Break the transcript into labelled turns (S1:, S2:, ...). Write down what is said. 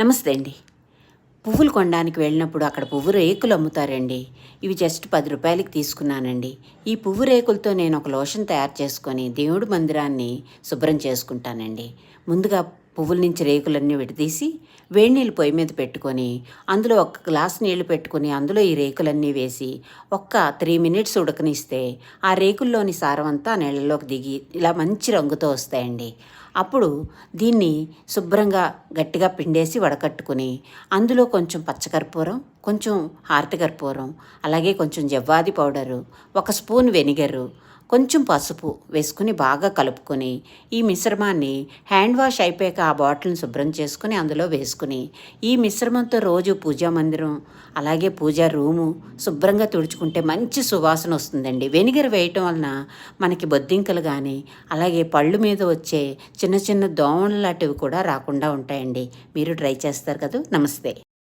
S1: నమస్తే అండి. పువ్వులు కొనడానికి వెళ్ళినప్పుడు అక్కడ పువ్వు రేకులు అమ్ముతారండి. ఇవి జస్ట్ పది రూపాయలకి తీసుకున్నానండి. ఈ పువ్వు రేకులతో నేను ఒక లోషన్ తయారు చేసుకొని దేవుడి మందిరాన్ని శుభ్రం చేసుకుంటానండి. ముందుగా పువ్వుల నుంచి రేకులన్నీ విడదీసి వేడి నీళ్ళు పొయ్యి మీద పెట్టుకొని అందులో ఒక గ్లాస్ నీళ్ళు పెట్టుకొని అందులో ఈ రేకులన్నీ వేసి ఒక్క త్రీ మినిట్స్ ఉడకనిస్తే ఆ రేకుల్లోని సారం అంతా నీళ్ళలోకి దిగి ఇలా మంచి రంగుతో వస్తాయండి. అప్పుడు దీన్ని శుభ్రంగా గట్టిగా పిండేసి వడకట్టుకుని అందులో కొంచెం పచ్చకర్పూరం కొంచెం హార్తకర్పూరం అలాగే కొంచెం జవ్వాది పౌడరు ఒక స్పూన్ వెనిగరు కొంచెం పసుపు వేసుకుని బాగా కలుపుకొని ఈ మిశ్రమాన్ని హ్యాండ్ వాష్ అయిపోయాక ఆ బాటిల్ని శుభ్రం చేసుకుని అందులో వేసుకుని ఈ మిశ్రమంతో రోజు పూజా మందిరం అలాగే పూజా రూము శుభ్రంగా తుడుచుకుంటే మంచి సువాసన వస్తుందండి. వెనిగర్ వేయటం వలన మనకి బొద్దింకలు కానీ అలాగే పళ్ళు మీద వచ్చే చిన్న చిన్న దోమలు లాంటివి కూడా రాకుండా ఉంటాయండి. మీరు ట్రై చేస్తారు కదా? నమస్తే.